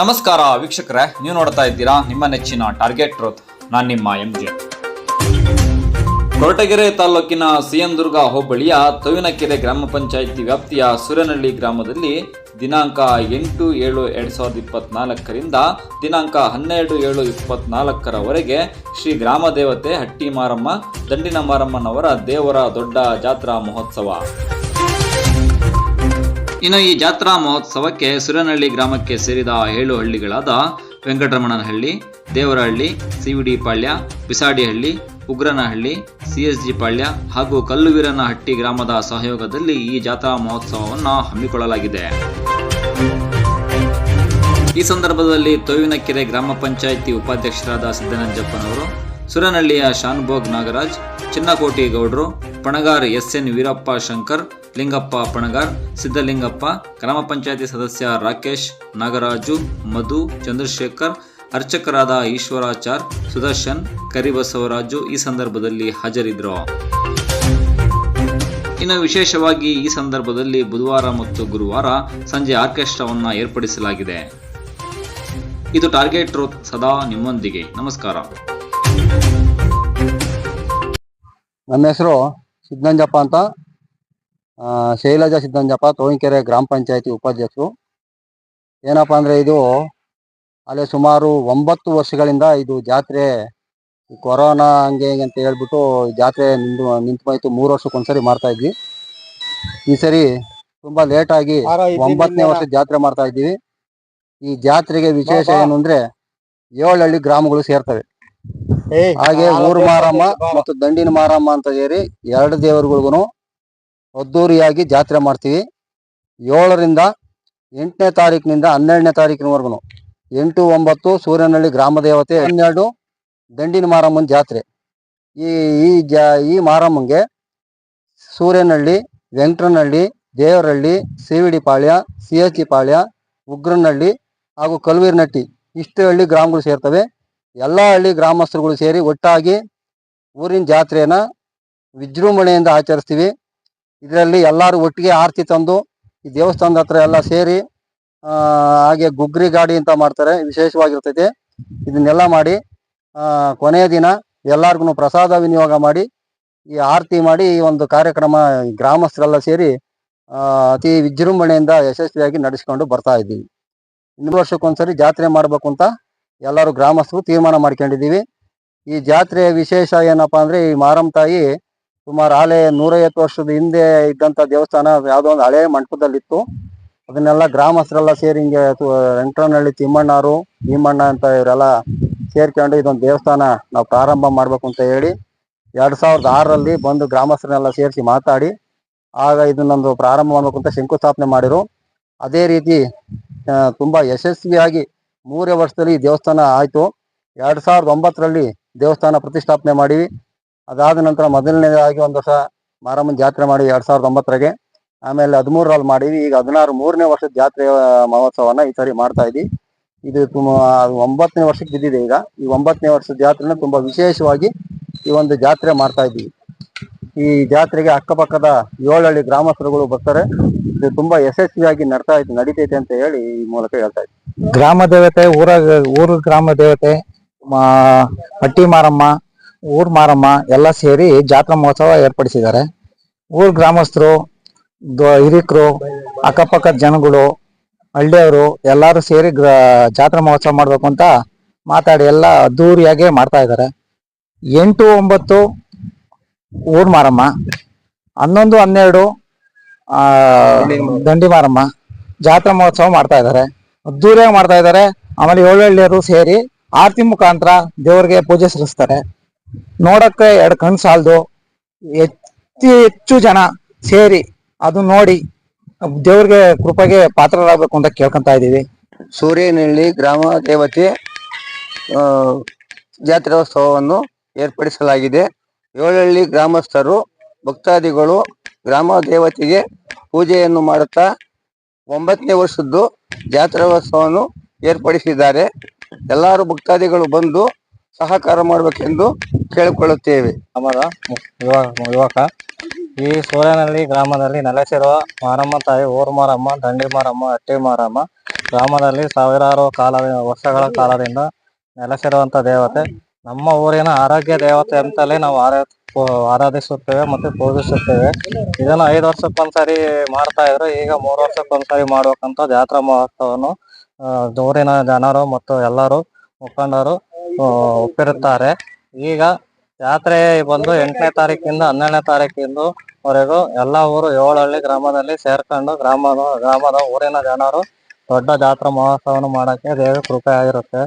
ನಮಸ್ಕಾರ ವೀಕ್ಷಕರೇ, ನೀವು ನೋಡ್ತಾ ಇದ್ದೀರಾ ನಿಮ್ಮ ನೆಚ್ಚಿನ ಟಾರ್ಗೆಟ್ ಟ್ರೋತ್ ನಾನು ನಿಮ್ಮ ಎಂ ಜೆ ಕೊರಟಗೆರೆ ತಾಲೂಕಿನ ಸಿಎಂದುರ್ಗ ಹೋಬಳಿಯ ತವಿನಕೆರೆ ಗ್ರಾಮ ಪಂಚಾಯಿತಿ ವ್ಯಾಪ್ತಿಯ ಸುರನಹಳ್ಳಿ ಗ್ರಾಮದಲ್ಲಿ ದಿನಾಂಕ ಎಂಟು ಏಳು ಎರಡು ಸಾವಿರದ ಇಪ್ಪತ್ನಾಲ್ಕರಿಂದ ದಿನಾಂಕ ಹನ್ನೆರಡು ಏಳು ಇಪ್ಪತ್ನಾಲ್ಕರವರೆಗೆ ಶ್ರೀ ಗ್ರಾಮ ದೇವತೆ ಹಟ್ಟಿ ಮಾರಮ್ಮ, ದಂಡಿನ ಮಾರಮ್ಮನವರ ದೇವರ ದೊಡ್ಡ ಜಾತ್ರಾ ಮಹೋತ್ಸವ. ಇನ್ನು ಈ ಜಾತ್ರಾ ಮಹೋತ್ಸವಕ್ಕೆ ಸುರನಹಳ್ಳಿ ಗ್ರಾಮಕ್ಕೆ ಸೇರಿದ ಏಳು ಹಳ್ಳಿಗಳಾದ ವೆಂಕಟರಮಣನಹಳ್ಳಿ, ದೇವರಹಳ್ಳಿ ಸಿವಿಡಿ ಪಾಳ್ಯ ಬಿಸಾಡಿಹಳ್ಳಿ, ಉಗ್ರನಹಳ್ಳಿ ಸಿಎಸ್ಜಿ ಪಾಳ್ಯ ಹಾಗೂ ಕಲ್ಲುವೀರನಹಟ್ಟಿ ಗ್ರಾಮದ ಸಹಯೋಗದಲ್ಲಿ ಈ ಜಾತ್ರಾ ಮಹೋತ್ಸವವನ್ನು ಹಮ್ಮಿಕೊಳ್ಳಲಾಗಿದೆ. ಈ ಸಂದರ್ಭದಲ್ಲಿ ತೋವಿನಕೆರೆ ಗ್ರಾಮ ಪಂಚಾಯಿತಿ ಉಪಾಧ್ಯಕ್ಷರಾದ ಸಿದ್ದನಂಜಪ್ಪನವರು, ಸುರನಹಳ್ಳಿಯ ಶಾನ್ಭೋಗ್ ನಾಗರಾಜ್, ಚಿನ್ನಕೋಟಿ ಗೌಡ್ರು ಪಣಗಾರ್ ಎಸ್ ಎನ್ ವೀರಪ್ಪ ಶಂಕರ್, ಲಿಂಗಪ್ಪ ಪಣಗಾರ್ ಸಿದ್ದಲಿಂಗಪ್ಪ ಗ್ರಾಮ ಪಂಚಾಯಿತಿ ಸದಸ್ಯ ರಾಕೇಶ್, ನಾಗರಾಜು, ಮಧು, ಚಂದ್ರಶೇಖರ್, ಅರ್ಚಕರಾದ ಈಶ್ವರಾಚಾರ್, ಸುದರ್ಶನ್, ಕರಿಬಸವರಾಜು ಈ ಸಂದರ್ಭದಲ್ಲಿ ಹಾಜರಿದ್ರು ಇನ್ನು ವಿಶೇಷವಾಗಿ ಈ ಸಂದರ್ಭದಲ್ಲಿ ಬುಧವಾರ ಮತ್ತು ಗುರುವಾರ ಸಂಜೆ ಆರ್ಕೆಸ್ಟ್ರಾವನ್ನ ಏರ್ಪಡಿಸಲಾಗಿದೆ. ಇದು ಟಾರ್ಗೆಟ್ ರೋತ್ ಸದಾ ನಿಮ್ಮೊಂದಿಗೆ. ನಮಸ್ಕಾರ. ನನ್ನ ಹೆಸರು ಸಿದ್ಧಂಜಪ್ಪ ಅಂತ. ಆ, ಶೈಲಜಾ ಸಿದ್ಧಂಜಪ್ಪ ತೋವಿನಕೆರೆ ಗ್ರಾಮ ಪಂಚಾಯತಿ ಉಪಾಧ್ಯಕ್ಷರು. ಏನಪ್ಪ ಅಂದ್ರೆ ಇದು ಅಲ್ಲೇ ಸುಮಾರು ಒಂಬತ್ತು ವರ್ಷಗಳಿಂದ ಇದು ಜಾತ್ರೆ ಕೊರೋನಾ ಹಂಗೆ ಹಿಂಗೆ ಅಂತ ಹೇಳ್ಬಿಟ್ಟು ಜಾತ್ರೆ ನಿಂತು ನಿಂತು ಹೋಯ್ತು. ಮೂರು ವರ್ಷಕ್ಕೊಂದ್ಸರಿ ಮಾಡ್ತಾ ಇದ್ವಿ. ಈ ಸರಿ ತುಂಬಾ ಲೇಟ್ ಆಗಿ ಒಂಬತ್ತನೇ ವರ್ಷ ಜಾತ್ರೆ ಮಾಡ್ತಾ ಇದ್ದೀವಿ. ಈ ಜಾತ್ರೆಗೆ ವಿಶೇಷ ಏನು ಅಂದ್ರೆ ಏಳು ಹಳ್ಳಿ ಗ್ರಾಮಗಳು ಸೇರ್ತವೆ. ಹಾಗೆ ಊರ್ ಮಾರಮ್ಮ ಮತ್ತು ದಂಡಿನ ಮಾರಮ್ಮ ಅಂತ ಹೇಳಿ ಎರಡು ದೇವರುಗಳಿಗೂ ಅದ್ದೂರಿಯಾಗಿ ಜಾತ್ರೆ ಮಾಡ್ತೀವಿ. ಏಳರಿಂದ ಎಂಟನೇ ತಾರೀಕಿನಿಂದ ಹನ್ನೆರಡನೇ ತಾರೀಕಿನವರೆಗೂ ಎಂಟು ಒಂಬತ್ತು ಸೂರ್ಯನಹಳ್ಳಿ ಗ್ರಾಮ ದೇವತೆ ಹನ್ನೆರಡು ದಂಡಿನ ಮಾರಮ್ಮನ ಜಾತ್ರೆ. ಈ ಈ ಜಾ ಈ ಮಾರಮ್ಮಂಗೆ ಸೂರ್ಯನಹಳ್ಳಿ ವೆಂಕಟನಹಳ್ಳಿ ದೇವರಹಳ್ಳಿ ಸಿವಿಡಿ ಪಾಳ್ಯ ಸಿ ಎಚ್ ಪಾಳ್ಯ ಉಗ್ರನಹಳ್ಳಿ ಹಾಗೂ ಕಲ್ವೀರ್ನಟ್ಟಿ ಇಷ್ಟು ಹಳ್ಳಿ ಗ್ರಾಮಗಳು ಸೇರ್ತವೆ. ಎಲ್ಲ ಹಳ್ಳಿ ಗ್ರಾಮಸ್ಥರುಗಳು ಸೇರಿ ಒಟ್ಟಾಗಿ ಊರಿನ ಜಾತ್ರೆನ ವಿಜೃಂಭಣೆಯಿಂದ ಆಚರಿಸ್ತೀವಿ. ಇದರಲ್ಲಿ ಎಲ್ಲರೂ ಒಟ್ಟಿಗೆ ಆರತಿ ತಂದು ಈ ದೇವಸ್ಥಾನದ ಹತ್ರ ಎಲ್ಲ ಸೇರಿ ಹಾಗೆ ಗುಗ್ರಿ ಗಾಡಿ ಅಂತ ಮಾಡ್ತಾರೆ, ವಿಶೇಷವಾಗಿರ್ತೈತೆ. ಇದನ್ನೆಲ್ಲ ಮಾಡಿ ಕೊನೆಯ ದಿನ ಎಲ್ಲಾರ್ಗು ಪ್ರಸಾದ ವಿನಿಯೋಗ ಮಾಡಿ, ಈ ಆರತಿ ಮಾಡಿ ಈ ಒಂದು ಕಾರ್ಯಕ್ರಮ ಗ್ರಾಮಸ್ಥರೆಲ್ಲ ಸೇರಿ ಅತಿ ವಿಜೃಂಭಣೆಯಿಂದ ಯಶಸ್ವಿಯಾಗಿ ನಡೆಸ್ಕೊಂಡು ಬರ್ತಾ ಇದ್ದೀವಿ. ಇನ್ನೂರು ವರ್ಷಕ್ಕೊಂದ್ಸರಿ ಜಾತ್ರೆ ಮಾಡ್ಬೇಕು ಅಂತ ಎಲ್ಲರೂ ಗ್ರಾಮಸ್ಥರು ತೀರ್ಮಾನ ಮಾಡ್ಕೊಂಡಿದ್ದೀವಿ. ಈ ಜಾತ್ರೆಯ ವಿಶೇಷ ಏನಪ್ಪಾ ಅಂದ್ರೆ ಈ ಮಾರಮ್ಮ ತಾಯಿ ಸುಮಾರು ಆಲೆ ನೂರೈವತ್ತು ವರ್ಷದ ಹಿಂದೆ ಇದ್ದಂತ ದೇವಸ್ಥಾನ ಯಾವುದೋ ಒಂದು ಹಳೆ ಮಂಟಪದಲ್ಲಿತ್ತು. ಅದನ್ನೆಲ್ಲ ಗ್ರಾಮಸ್ಥರೆಲ್ಲ ಸೇರಿ ಹಿಂಗೆ ವೆಂಕಟನಹಳ್ಳಿ ತಿಮ್ಮಣ್ಣರು, ಭೀಮಣ್ಣ ಅಂತ ಇವರೆಲ್ಲ ಸೇರ್ಕೊಂಡು ಇದೊಂದು ದೇವಸ್ಥಾನ ನಾವು ಪ್ರಾರಂಭ ಮಾಡಬೇಕು ಅಂತ ಹೇಳಿ ಎರಡು ಸಾವಿರದ ಆರರಲ್ಲಿ ಬಂದು ಗ್ರಾಮಸ್ಥರನ್ನೆಲ್ಲ ಸೇರಿಸಿ ಮಾತಾಡಿ, ಆಗ ಇದನ್ನೊಂದು ಪ್ರಾರಂಭ ಮಾಡಬೇಕು ಅಂತ ಶಂಕುಸ್ಥಾಪನೆ ಮಾಡಿರು. ಅದೇ ರೀತಿ ತುಂಬಾ ಯಶಸ್ವಿಯಾಗಿ ಮೂರೇ ವರ್ಷದಲ್ಲಿ ಈ ದೇವಸ್ಥಾನ ಆಯಿತು. ಎರಡು ಸಾವಿರದ ಒಂಬತ್ತರಲ್ಲಿ ದೇವಸ್ಥಾನ ಪ್ರತಿಷ್ಠಾಪನೆ ಮಾಡಿವಿ. ಅದಾದ ನಂತರ ಮೊದಲನೇದಾಗಿ ಒಂದು ವರ್ಷ ಮಾರಮ್ಮನ ಜಾತ್ರೆ ಮಾಡಿ ಎರಡು ಸಾವಿರದ ಒಂಬತ್ತರಾಗೆ. ಆಮೇಲೆ ಹದಿಮೂರರಲ್ಲಿ ಮಾಡಿವಿ. ಈಗ ಹದಿನಾರು ಮೂರನೇ ವರ್ಷದ ಜಾತ್ರೆ ಮಹೋತ್ಸವನ ಈ ಸರಿ ಮಾಡ್ತಾ ಇದ್ವಿ. ಇದು ತುಂಬ ಒಂಬತ್ತನೇ ವರ್ಷಕ್ಕೆ ಬಿದ್ದಿದೆ ಈಗ. ಈ ಒಂಬತ್ತನೇ ವರ್ಷದ ಜಾತ್ರೆನ ತುಂಬಾ ವಿಶೇಷವಾಗಿ ಈ ಒಂದು ಜಾತ್ರೆ ಮಾಡ್ತಾ ಇದ್ದೀವಿ ಈ ಜಾತ್ರೆಗೆ ಅಕ್ಕಪಕ್ಕದ ಏಳಹಳ್ಳಿ ಗ್ರಾಮಸ್ಥರುಗಳು ಬರ್ತಾರೆ. ಇದು ತುಂಬಾ ಯಶಸ್ವಿಯಾಗಿ ನಡ್ತಾ ಇತ್ತು, ನಡೀತೈತೆ ಅಂತ ಹೇಳಿ ಈ ಮೂಲಕ ಹೇಳ್ತಾ ಇದ್ದೀನಿ. ಗ್ರಾಮ ದೇವತೆ ಊರ ಊರು ಗ್ರಾಮ ದೇವತೆ ಹಟ್ಟಿ ಮಾರಮ್ಮ, ಊರ್ ಮಾರಮ್ಮ ಎಲ್ಲ ಸೇರಿ ಜಾತ್ರಾ ಮಹೋತ್ಸವ ಏರ್ಪಡಿಸಿದ್ದಾರೆ. ಊರ್ ಗ್ರಾಮಸ್ಥರು ಹಿರಿಕರು ಅಕ್ಕಪಕ್ಕದ ಜನಗಳು, ಹಳ್ಳಿಯವರು ಎಲ್ಲರೂ ಸೇರಿ ಜಾತ್ರಾ ಮಹೋತ್ಸವ ಮಾಡಬೇಕು ಅಂತ ಮಾತಾಡಿ ಎಲ್ಲ ಅದ್ದೂರಿಯಾಗಿ ಮಾಡ್ತಾ ಇದ್ದಾರೆ. ಎಂಟು, ಒಂಬತ್ತು, ಊರ್ ಮಾರಮ್ಮ, ಹನ್ನೊಂದು, ಹನ್ನೆರಡು ದಂಡಿ ಮಾರಮ್ಮ ಜಾತ್ರಾ ಮಹೋತ್ಸವ ಮಾಡ್ತಾ ಇದ್ದಾರೆ. ಅದ್ದೂರಿಯಾಗಿ ಮಾಡ್ತಾ ಇದ್ದಾರೆ. ಆಮೇಲೆ ಏಳಹಳ್ಳಿಯರು ಸೇರಿ ಆರತಿ ಮುಖಾಂತರ ದೇವರಿಗೆ ಪೂಜೆ ಸಲ್ಲಿಸ್ತಾರೆ. ನೋಡಕ್ಕೆ ಎರಡು ಕಣ್ ಸಾಲದು. ಹೆಚ್ಚು ಹೆಚ್ಚು ಜನ ಸೇರಿ ಅದು ನೋಡಿ ದೇವ್ರಿಗೆ ಕೃಪೆಗೆ ಪಾತ್ರರಾಗಬೇಕು ಅಂತ ಕೇಳ್ಕೊಂತ ಇದ್ದೀವಿ. ಸೂರ್ಯನಹಳ್ಳಿ ಗ್ರಾಮ ದೇವತೆ ಜಾತ್ರೋತ್ಸವವನ್ನು ಏರ್ಪಡಿಸಲಾಗಿದೆ. ಏಳಹಳ್ಳಿ ಗ್ರಾಮಸ್ಥರು, ಭಕ್ತಾದಿಗಳು ಗ್ರಾಮ ದೇವತೆಗೆ ಪೂಜೆಯನ್ನು ಮಾಡುತ್ತಾ ಒಂಬತ್ತನೇ ವರ್ಷದ್ದು ಜಾತ್ರೋತ್ಸವವನ್ನು ಏರ್ಪಡಿಸಿದ್ದಾರೆ. ಎಲ್ಲರೂ ಭಕ್ತಾದಿಗಳು ಬಂದು ಸಹಕಾರ ಮಾಡಬೇಕೆಂದು ಕೇಳಿಕೊಳ್ಳುತ್ತೇವೆ. ಅಮರ ಯುವಕ. ಈ ಸೂರ್ಯನಹಳ್ಳಿ ಗ್ರಾಮದಲ್ಲಿ ನೆಲೆಸಿರುವ ಮಾರಮ್ಮ ತಾಯಿ ಊರು ಮಾರಮ್ಮ, ದಂಡಿ ಮಾರಮ್ಮ, ಹಟ್ಟಿ ಮಾರಮ್ಮ ಗ್ರಾಮದಲ್ಲಿ ಸಾವಿರಾರು ಕಾಲ ವರ್ಷಗಳ ಕಾಲದಿಂದ ನೆಲೆಸಿರುವಂತ ದೇವತೆ. ನಮ್ಮ ಊರಿನ ಆರೋಗ್ಯ ದೇವತೆ ಅಂತಲೇ ನಾವು ಆರಾ ಆರಾಧಿಸುತ್ತೇವೆ ಮತ್ತೆ ಪೂಜಿಸುತ್ತೇವೆ. ಇದನ್ನ ಐದು ವರ್ಷಕ್ಕೊಂದ್ಸರಿ ಮಾಡ್ತಾ ಇದ್ರು. ಈಗ ಮೂರು ವರ್ಷಕ್ಕೊಂದ್ಸರಿ ಮಾಡ್ಬೇಕಂತ ಜಾತ್ರಾ ಮಹೋತ್ಸವವನ್ನು ಊರಿನ ಜನರು ಮತ್ತು ಎಲ್ಲರೂ ಮುಖಂಡರು ಒಪ್ಪಿರುತ್ತಾರೆ. ಈಗ ಜಾತ್ರೆ ಬಂದು ಎಂಟನೇ ತಾರೀಕಿಂದ ಹನ್ನೆರಡನೇ ತಾರೀಕಿಂದು ವರೆಗೂ ಎಲ್ಲಾ ಊರು ಏಳಹಳ್ಳಿ ಗ್ರಾಮದಲ್ಲಿ ಸೇರ್ಕೊಂಡು ಗ್ರಾಮದ ಗ್ರಾಮದ ಊರಿನ ಜನರು ದೊಡ್ಡ ಜಾತ್ರಾ ಮಹೋತ್ಸವವನ್ನು ಮಾಡಕ್ಕೆ ದೇವಿ ಕೃಪೆ ಆಗಿರುತ್ತೆ.